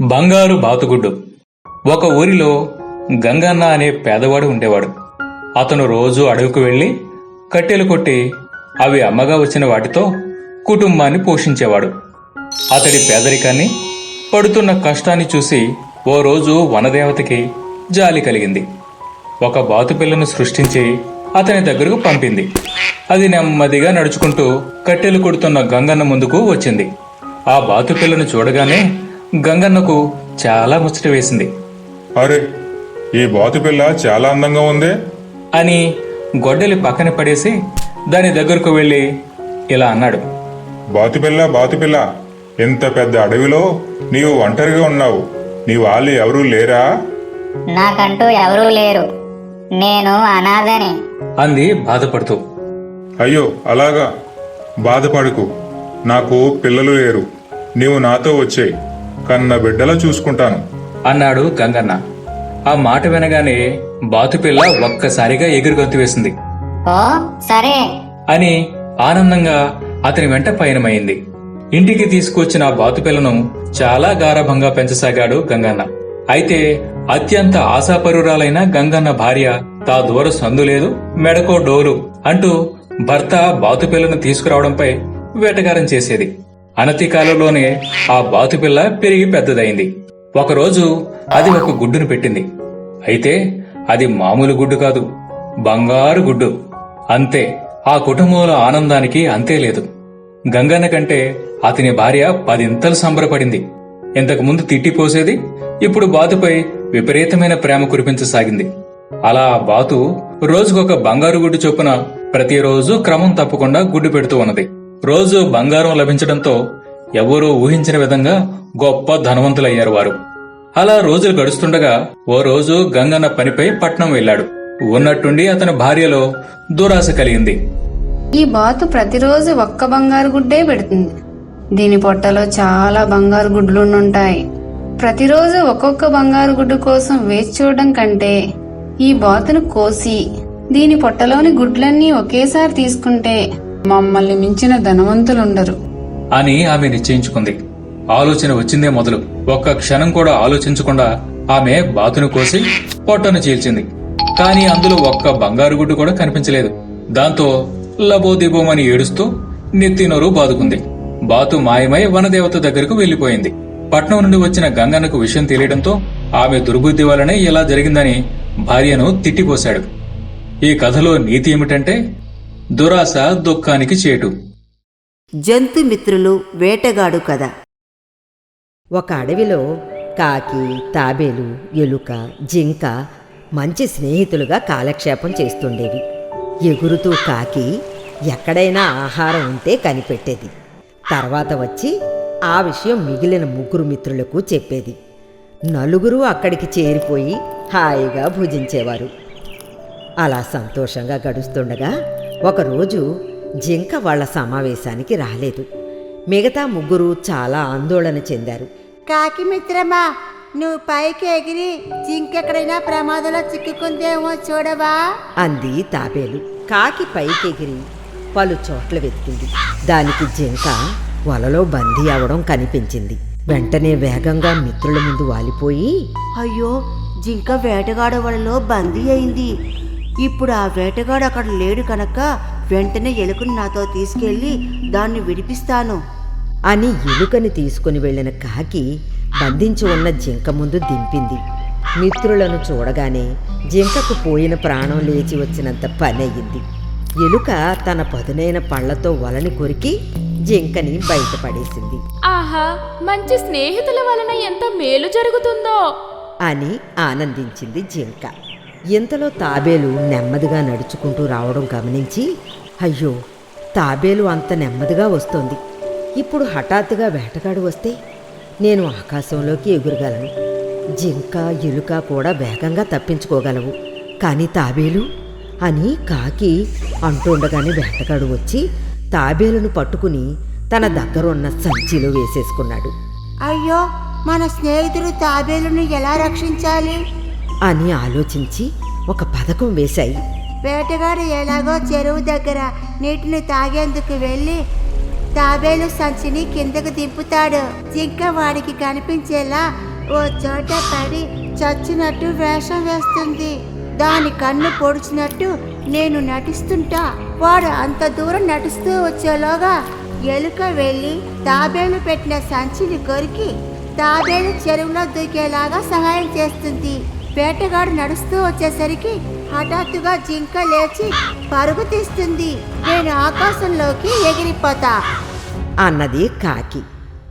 బంగారు బాతుగుడ్డు. ఒక ఊరిలో గంగన్న అనే పేదవాడు ఉండేవాడు. అతను రోజు అడవికి వెళ్ళి కట్టెలు కొట్టి అవి అమ్మగా వచ్చిన వాటితో కుటుంబాన్ని పోషించేవాడు. అతడి పేదరికాన్ని పడుతున్న కష్టాన్ని చూసి ఓ రోజు వనదేవతకి జాలి కలిగింది. ఒక బాతుపిల్లను సృష్టించి అతని దగ్గరకు పంపింది. అది నెమ్మదిగా నడుచుకుంటూ కట్టెలు కొడుతున్న గంగన్న ముందుకు వచ్చింది. ఆ బాతుపిల్లను చూడగానే గంగన్నకు చాలా ముచ్చట వేసింది. అరే ఈ బాతుపిల్ల చాలా అందంగా ఉందే. అని గొడ్డలి పక్కన పడేసి దాని దగ్గరకు వెళ్ళి ఇలా అన్నాడు. బాతుపిల్ల బాతుపిల్ల ఇంత పెద్ద అడవిలో నీవు ఒంటరిగా ఉన్నావు. నీ వాళ్ళు ఎవరూ లేరా? నాకంటూ ఎవరూ లేరు. నేను అనాథని. అంది బాధపడుతూ. అయ్యో అలాగా. బాధపడకు. నాకు పిల్లలు లేరు. నీవు నాతో వచ్చే కన్న బిడ్డలా చూసుకుంటాను. అన్నాడు గంగన్న. ఆ మాట వినగానే బాతుపిల్ల ఒక్కసారిగా ఎగురు గొంతు వేసింది. ఓ సరే. అని ఆనందంగా అతని వెంట పయనమైంది. ఇంటికి తీసుకొచ్చిన ఆ బాతుపిల్లను చాలా గారభంగా పెంచసాగాడు గంగన్న. అయితే అత్యంత ఆశాపరురాలైన గంగన్న భార్య తా దూర సందు లేదు మెడకో డోరు అంటూ భర్త బాతుపిల్లను తీసుకురావడంపై వేటగారం చేసేది. అనతి కాలంలోనే ఆ బాతుపిల్ల పెరిగి పెద్దదైంది. ఒకరోజు అది ఒక గుడ్డును పెట్టింది. అయితే అది మామూలు గుడ్డు కాదు బంగారు గుడ్డు. అంతే ఆ కుటుంబంలో ఆనందానికి అంతే లేదు. గంగన్న కంటే అతని భార్య పదింతలు సంబరపడింది. ఇంతకుముందు తిట్టిపోసేది ఇప్పుడు బాతుపై విపరీతమైన ప్రేమ కురిపించసాగింది. అలా ఆ బాతు రోజుకొక బంగారు గుడ్డు చొప్పున ప్రతిరోజు క్రమం తప్పకుండా గుడ్డు పెడుతూ ఉన్నది. రోజు బంగారం లభించడంతో ఎవరూ ఊహించిన విధంగా గొప్ప ధనవంతులయ్యారు వారు. అలా రోజులు గడుస్తుండగా ఓ రోజు గంగన్న పనిపై పట్నం వెళ్ళాడు. ఉన్నట్టుండి అతని భార్యలో దురాశ కలిగింది. ఈ బాతు ప్రతిరోజు ఒక్క బంగారు గుడ్డే పెడుతుంది. దీని పొట్టలో చాలా బంగారు గుడ్లుంటాయి ప్రతిరోజు ఒక్కొక్క బంగారు గుడ్డు కోసం వేచి చూడడం కంటే ఈ బాతును కోసి దీని పొట్టలోని గుడ్లన్నీ ఒకేసారి తీసుకుంటే మమ్మల్ని మించిన ధనవంతులుండరు. అని ఆమె నిశ్చయించుకుంది. ఆలోచన వచ్చిందే మొదలు. ఒక్క క్షణం కూడా ఆలోచించకుండా ఆమె బాతును కోసి పొట్టను చీల్చింది. కాని అందులో ఒక్క బంగారు గుడ్డు కూడా కనిపించలేదు. దాంతో లబోదిబోమని ఏడుస్తూ నెత్తినొరు బాదుకుంది. బాతు మాయమై వనదేవత దగ్గరకు వెళ్ళిపోయింది పట్నం నుండి వచ్చిన గంగన్నకు విషయం తెలియడంతో ఆమె దుర్బుద్ధి వల్లనే ఇలా జరిగిందని భార్యను తిట్టిపోశాడు. ఈ కథలో నీతి ఏమిటంటే దురాశ దుఃఖానికి చేటు. జంతు మిత్రులు వేటగాడు కథ ఒక అడవిలో కాకి తాబేలు ఎలుక జింక మంచి స్నేహితులుగా కాలక్షేపం చేస్తుండేవి. ఎగురుతూ కాకి ఎక్కడైనా ఆహారం ఉంటే కనిపెట్టేది. తర్వాత వచ్చి ఆ విషయం మిగిలిన ముగ్గురు మిత్రులకు చెప్పేది. నలుగురు అక్కడికి చేరిపోయి హాయిగా భుజించేవారు. అలా సంతోషంగా గడుస్తుండగా ఒకరోజు జింక వాళ్ళ సమావేశానికి రాలేదు. మిగతా ముగ్గురు చాలా ఆందోళన చెందారు. కాకి మిత్రమా నువ్వు పైకి ఎగిరి జింకెక్కడైనా ప్రమాదంలో చిక్కుకుందేమో చూడవా? అంది తాబేలు. కాకి పైకెగిరి పలు చోట్ల వెతికింది. దానికి జింక వలలో బందీ అవడం కనిపించింది. వెంటనే వేగంగా మిత్రుల ముందు వాలిపోయి అయ్యో జింక వేటగాడు వలలో బందీ అయింది. ఇప్పుడు ఆ వేటగాడు అక్కడ లేడు కనుక వెంటనే ఎలుకను నాతో తీసుకెళ్ళి దాన్ని విడిపిస్తాను. అని ఎలుకని తీసుకుని వెళ్ళిన కాకి బంధించి ఉన్న జింక ముందు దింపింది. మిత్రులను చూడగానే జింకకు పోయిన ప్రాణం లేచి వచ్చినంత పని అయ్యింది ఎలుక తన పదునైన పళ్ళతో వలని కొరికి జింకని బయటపడేసింది. ఆహా మంచి స్నేహితుల వలన ఎంత మేలు జరుగుతుందో! అని ఆనందించింది జింక. ఇంతలో తాబేలు నెమ్మదిగా నడుచుకుంటూ రావడం గమనించి అయ్యో తాబేలు అంత నెమ్మదిగా వస్తోంది. ఇప్పుడు హఠాత్తుగా వేటగాడు వస్తే నేను ఆకాశంలోకి ఎగురగలను. జింక ఎలుక కూడా వేగంగా తప్పించుకోగలవు. కానీ తాబేలు అని కాకి అంటుండగానే వేటగాడు వచ్చి తాబేలును పట్టుకుని తన దగ్గరున్న సంచిలో వేసేసుకున్నాడు. అయ్యో మన స్నేహితుడు తాబేలును ఎలా రక్షించాలి? అని ఆలోచించి ఒక పథకం వేశాయి. వేటగాడు ఎలాగో చెరువు దగ్గర నీటిని తాగేందుకు వెళ్ళి తాబేలు సంచిని కిందకు దింపుతాడు. జింక వాడికి కనిపించేలా ఓ చోట పడి చచ్చినట్టు వేషం వేస్తుంది. దాని కన్ను పొడిచినట్టు నేను నటిస్తుంటా. వాడు అంత దూరం నటిస్తూ వచ్చేలోగా ఎలుక వెళ్ళి తాబేలు పెట్టిన సంచిని కొరికి తాబేలు చెరువులో దూకేలాగా సహాయం చేస్తుంది. వేటగాడు నడుస్తూ వచ్చేసరికి హఠాత్తుగా జింక లేచి పరుగు తీస్తుంది. నేను ఆకాశంలోకి ఎగిరిపోతా. అన్నది కాకి.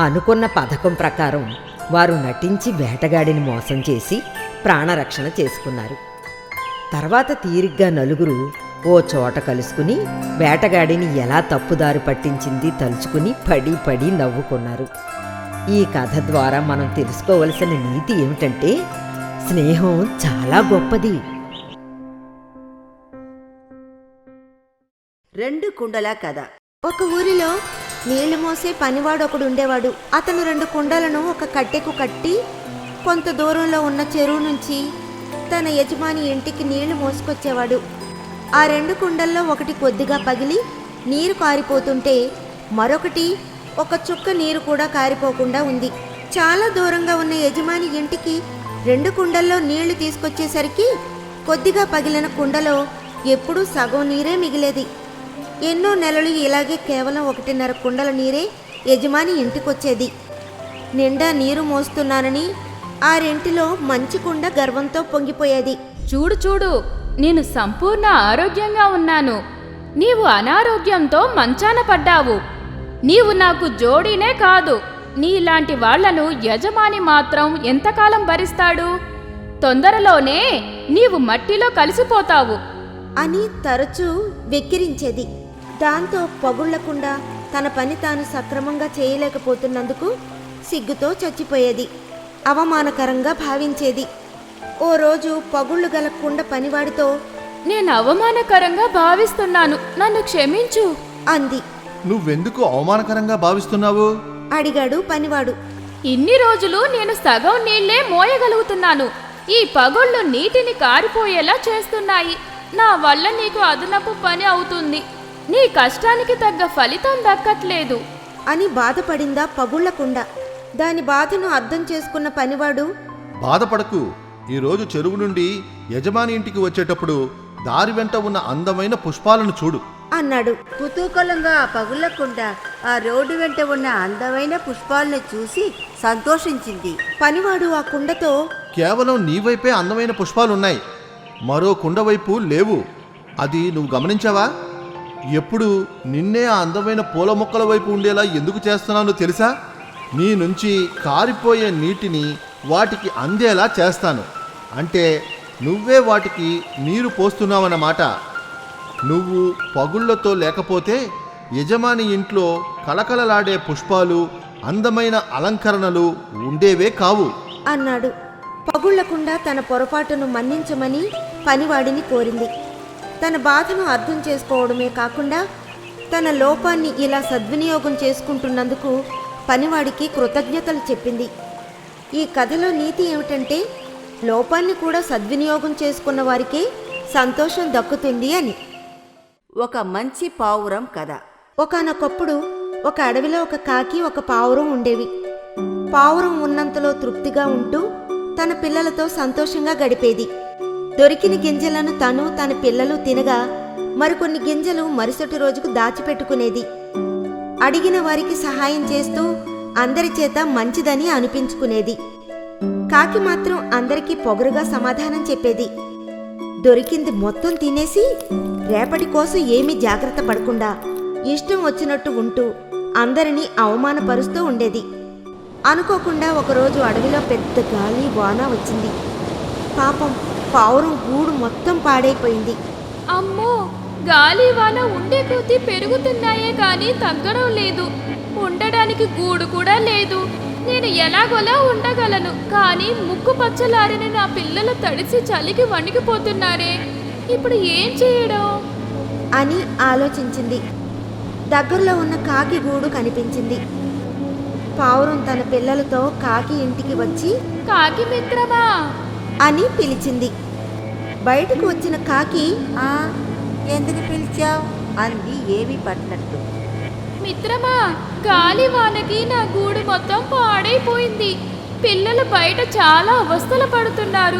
అనుకున్న పథకం ప్రకారం వారు నటించి వేటగాడిని మోసం చేసి ప్రాణరక్షణ చేసుకున్నారు. తర్వాత తీరిగ్గా నలుగురు ఓ చోట కలుసుకుని వేటగాడిని ఎలా తప్పుదారి పట్టించింది తలుచుకుని పడి పడి నవ్వుకున్నారు. ఈ కథ ద్వారా మనం తెలుసుకోవలసిన నీతి ఏమిటంటే స్నేహం చాలా గొప్పది. రెండు కుండల కథ. ఒక ఊరిలో నీళ్ళు మోసే పనివాడు ఒకడు ఉండేవాడు. అతను రెండు కుండలను ఒక కట్టెకు కట్టి కొంత దూరంలో ఉన్న చెరువు నుంచి తన యజమాని ఇంటికి నీళ్ళు మోసుకొచ్చేవాడు. ఆ రెండు కుండల్లో ఒకటి కొద్దిగా పగిలి నీరు కారిపోతుంటే మరొకటి ఒక చుక్క నీరు కూడా కారిపోకుండా ఉంది. చాలా దూరంగా ఉన్న యజమాని ఇంటికి రెండు కుండల్లో నీళ్ళు తీసుకొచ్చేసరికి కొద్దిగా పగిలిన కుండలో ఎప్పుడూ సగం నీరే మిగిలేది. ఎన్నో నెలలు ఇలాగే కేవలం ఒకటిన్నర కుండల నీరే యజమాని ఇంటికొచ్చేది. నిండా నీరు మోస్తున్నానని ఆ రెంటిలో మంచి కుండ గర్వంతో పొంగిపోయేది. చూడు చూడు నేను సంపూర్ణ ఆరోగ్యంగా ఉన్నాను. నీవు అనారోగ్యంతో మంచాన పడ్డావు. నీవు నాకు జోడీనే కాదు. నీలాంటి వాళ్ళను యజమాని మాత్రం ఎంతకాలం భరిస్తాడు? తొందరలోనే నీవు మట్టిలో కలిసిపోతావు. అని తరచూ వెక్కిరించేది. దాంతో పగుళ్ళకుండా తన పని తాను సక్రమంగా చేయలేకపోతున్నందుకు సిగ్గుతో చచ్చిపోయేది. అవమానకరంగా భావించేది. ఓ రోజు పగుళ్ళు గల కుండ పనివాడితో నేను అవమానకరంగా భావిస్తున్నాను. నన్ను క్షమించు. అంది. నువ్వెందుకు అవమానకరంగా భావిస్తున్నావు? అడిగాడు పనివాడు. ఇన్ని రోజులు నేను సగం నీళ్ళే మోయగలుగుతున్నాను. ఈ పగుళ్ళు నీటిని కారిపోయేలా చేస్తున్నాయి. నా వల్ల నీకు అదనపు పని అవుతుంది. నీ కష్టానికి తగ్గ ఫలితం దక్కట్లేదు. అని బాధపడిందా పగుళ్ళకుండ దాని బాధను అర్థం చేసుకున్న పనివాడు బాధపడకు. ఈరోజు చెరువు నుండి యజమాని ఇంటికి వచ్చేటప్పుడు దారి వెంట ఉన్న అందమైన పుష్పాలను చూడు. అన్నాడు. కుతూకలంగా ఆ పగుళ్ళకుండ ఆ రోడ్డు వెంట ఉన్న అందమైన పుష్పాలను చూసి సంతోషించింది. పనివాడు ఆ కుండతో కేవలం నీ వైపే అందమైన పుష్పాలున్నాయి. మరో కుండ వైపు లేవు. అది నువ్వు గమనించావా? ఎప్పుడు నిన్నే ఆ అందమైన పూల మొక్కల వైపు ఉండేలా ఎందుకు చేస్తున్నానో తెలుసా? నీ నుంచి కారిపోయే నీటిని వాటికి అందేలా చేస్తాను. అంటే నువ్వే వాటికి నీరు పోస్తున్నావన్నమాట. నువ్వు పగుళ్ళతో లేకపోతే యజమాని ఇంట్లో కలకలలాడే పుష్పాలు అందమైన అలంకరణలు ఉండేవే కావు. అన్నాడు. పగుళ్ళకుండా తన పొరపాటును మన్నించమని పనివాడిని కోరింది. తన బాధను అర్థం చేసుకోవడమే కాకుండా తన లోపాన్ని ఇలా సద్వినియోగం చేసుకుంటున్నందుకు పనివాడికి కృతజ్ఞతలు చెప్పింది. ఈ కథలో నీతి ఏమిటంటే లోపాన్ని కూడా సద్వినియోగం చేసుకున్న వారికే సంతోషం దక్కుతుంది అని. ఒక మంచి పావురం కథ. ఒకనొకప్పుడు ఒక అడవిలో ఒక కాకి ఒక పావురం ఉండేవి. పావురం ఉన్నంతలో తృప్తిగా ఉంటూ తన పిల్లలతో సంతోషంగా గడిపేది. దొరికిన గింజలను తను తన పిల్లలు తినగా మరికొన్ని గింజలు మరుసటి రోజుకు దాచిపెట్టుకునేది. అడిగిన వారికి సహాయం చేస్తూ అందరి చేత మంచిదని అనిపించుకునేది. కాకి మాత్రం అందరికీ పొగరుగా సమాధానం చెప్పేది. దొరికింది మొత్తం తినేసి రేపటి కోసం ఏమీ జాగ్రత్త పడకుండా ఇష్టం వచ్చినట్టు ఉంటూ అందరినీ అవమానపరుస్తూ ఉండేది. అనుకోకుండా ఒకరోజు అడవిలో పెద్ద గాలి వాన వచ్చింది. పాపం పావురం గూడు మొత్తం పాడైపోయింది. అమ్మో! గాలి వాన ఉండే కొద్దీ పెరుగుతున్నాయే కానీ తగ్గడం లేదు. ఉండడానికి గూడు కూడా లేదు. నేను ఎలాగోలా ఉండగలను కానీ ముక్కు పచ్చలారిన నా పిల్లలు తడిసి చలికి వణికిపోతున్నారే. ఇప్పుడు ఏం చేయడం? అని ఆలోచించింది. దగ్గరలో ఉన్న కాకి గూడు కనిపించింది. పావురం తన పిల్లలతో కాకి ఇంటికి వచ్చి కాకి మిత్రమా? అని పిలిచింది. బయటకు వచ్చిన కాకి ఆ ఎందుకు పిలిచావు? అంది ఏమీ పట్టినట్టు. మిత్రమా గాలి వానకి నా గూడు మొత్తం పాడైపోయింది. పిల్లలు బయట చాలా అవస్థలు పడుతున్నారు.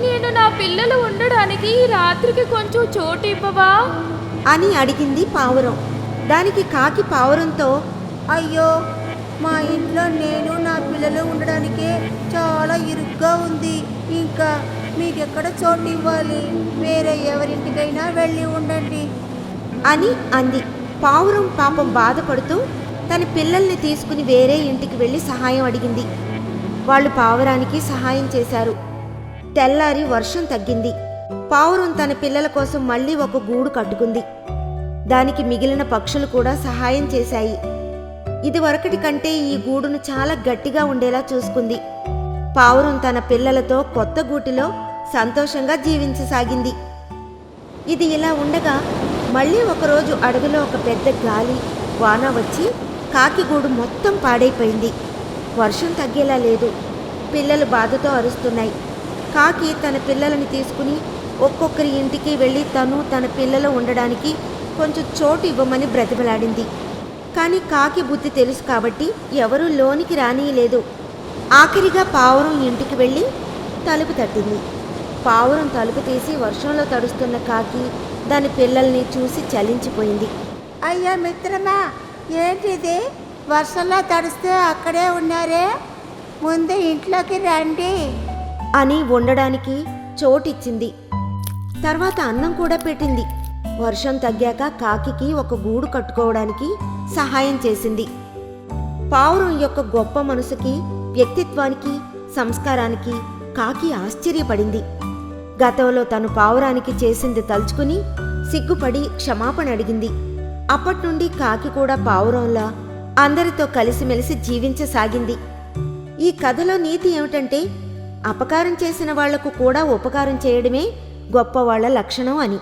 నేను నా పిల్లలు ఉండడానికి రాత్రికి కొంచెం చోటు ఇవ్వవా? అని అడిగింది పావురం. దానికి కాకి పావురంతో అయ్యో మా ఇంట్లో నేను నా పిల్లలు ఉండడానికే చాలా ఇరుగ్గా ఉంది. ఇంకా మీకెక్కడ చోటు ఇవ్వాలి వేరే ఎవరింటికైనా వెళ్ళి ఉండండి. అని అంది. పావురం పాపం బాధపడుతూ తన పిల్లల్ని తీసుకుని వేరే ఇంటికి వెళ్ళి సహాయం అడిగింది. వాళ్ళు పావురానికి సహాయం చేశారు. తెల్లారి వర్షం తగ్గింది. పావురం తన పిల్లల కోసం మళ్ళీ ఒక గూడు కట్టుకుంది. దానికి మిగిలిన పక్షులు కూడా సహాయం చేశాయి. ఇదివరకటి కంటే ఈ గూడును చాలా గట్టిగా ఉండేలా చూసుకుంది. పావురం తన పిల్లలతో కొత్త గూటిలో సంతోషంగా జీవించసాగింది. ఇది ఇలా ఉండగా మళ్ళీ ఒకరోజు అడవిలో ఒక పెద్ద గాలి వాన వచ్చి కాకిగూడు మొత్తం పాడైపోయింది. వర్షం తగ్గేలా లేదు. పిల్లలు బాధతో అరుస్తున్నాయి. కాకి తన పిల్లలని తీసుకుని ఒక్కొక్కరి ఇంటికి వెళ్ళి తను తన పిల్లలు ఉండడానికి కొంచెం చోటు ఇవ్వమని బ్రతిమలాడింది. కానీ కాకి బుద్ధి తెలుసు కాబట్టి ఎవరూ లోనికి రానియలేదు. ఆఖరిగా పావురం ఇంటికి వెళ్ళి తలుపు తట్టింది. పావురం తలుపు తీసి వర్షంలో తడుస్తున్న కాకి దాని పిల్లల్ని చూసి చలించిపోయింది. అయ్యా మిత్రమా ఏంటిది? వర్షంలో తడిస్తే అక్కడే ఉన్నారే? ముందు ఇంట్లోకి రండి. అని ఉండడానికి చోటిచ్చింది. తర్వాత అన్నం కూడా పెట్టింది. వర్షం తగ్గాక కాకికి ఒక గూడు కట్టుకోవడానికి సహాయం చేసింది. పావురం యొక్క గొప్ప మనసుకి వ్యక్తిత్వానికి సంస్కారానికి కాకి ఆశ్చర్యపడింది. గతంలో తను పావురానికి చేసింది తలుచుకుని సిగ్గుపడి క్షమాపణ అడిగింది. అప్పట్నుండి కాకి కూడా పావురంలా అందరితో కలిసిమెలిసి జీవించసాగింది. ఈ కథలో నీతి ఏమిటంటే అపకారం చేసిన వాళ్ళకు కూడా ఉపకారం చేయడమే గొప్పవాళ్ళ లక్షణం అని.